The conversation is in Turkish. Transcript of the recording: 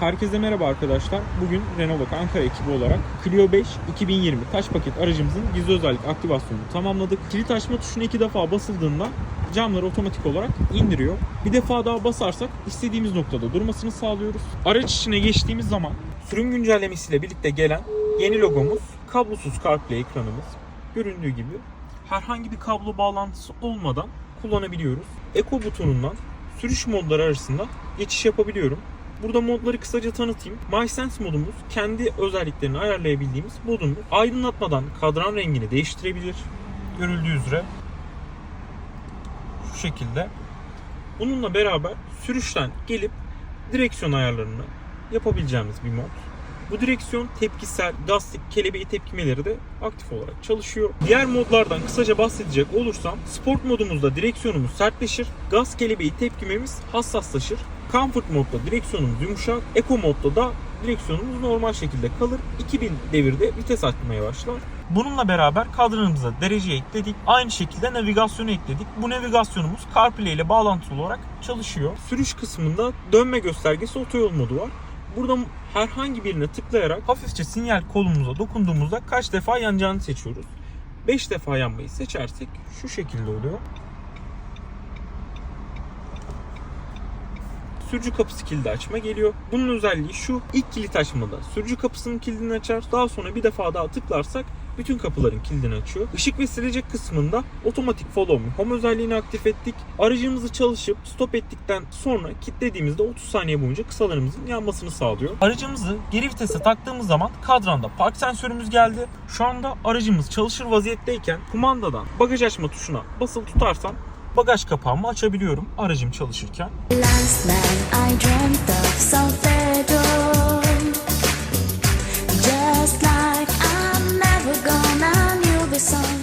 Herkese merhaba arkadaşlar. Bugün Renault Ankara ekibi olarak Clio 5 2020 taş paket aracımızın gizli özellik aktivasyonunu tamamladık. Kilit açma tuşuna iki defa basıldığında camları otomatik olarak indiriyor. Bir defa daha basarsak istediğimiz noktada durmasını sağlıyoruz. Araç içine geçtiğimiz zaman sürüm güncellemesiyle birlikte gelen yeni logomuz, kablosuz CarPlay ekranımız göründüğü gibi herhangi bir kablo bağlantısı olmadan kullanabiliyoruz. Eco butonundan sürüş modları arasında geçiş yapabiliyorum. Burada modları kısaca tanıtayım. MySense modumuz kendi özelliklerini ayarlayabildiğimiz modumuz. Aydınlatmadan kadran rengini değiştirebilir. Görüldüğü üzere şu şekilde. Bununla beraber sürüşten gelip direksiyon ayarlarını yapabileceğimiz bir mod. Bu direksiyon tepkisel, lastik, kelebeği tepkimeleri de aktif olarak çalışıyor. Diğer modlardan kısaca bahsedecek olursam sport modumuzda direksiyonumuz sertleşir, gaz kelebeği tepkimemiz hassaslaşır. Comfort modda direksiyonumuz yumuşak, Eco modda da direksiyonumuz normal şekilde kalır. 2000 devirde vites artmaya başlar. Bununla beraber kadranımıza derece ekledik. Aynı şekilde navigasyonu ekledik. Bu navigasyonumuz CarPlay ile bağlantılı olarak çalışıyor. Sürüş kısmında dönme göstergesi otoyol modu var. Burada herhangi birine tıklayarak hafifçe sinyal kolumuza dokunduğumuzda kaç defa yanacağını seçiyoruz. 5 defa yanmayı seçersek şu şekilde oluyor. Sürücü kapısı kilidi açma geliyor. Bunun özelliği şu. ilk kilit açmada sürücü kapısının kilidini açar. Daha sonra bir defa daha tıklarsak bütün kapıların kilidini açıyor. Işık ve silecek kısmında otomatik follow me home özelliğini aktif ettik. Aracımızı çalışıp stop ettikten sonra kilitlediğimizde 30 saniye boyunca kısalarımızın yanmasını sağlıyor. Aracımızı geri vitese taktığımız zaman kadranda park sensörümüz geldi. Şu anda aracımız çalışır vaziyetteyken kumandadan bagaj açma tuşuna basılı tutarsam bagaj kapağımı açabiliyorum aracım çalışırken. Like song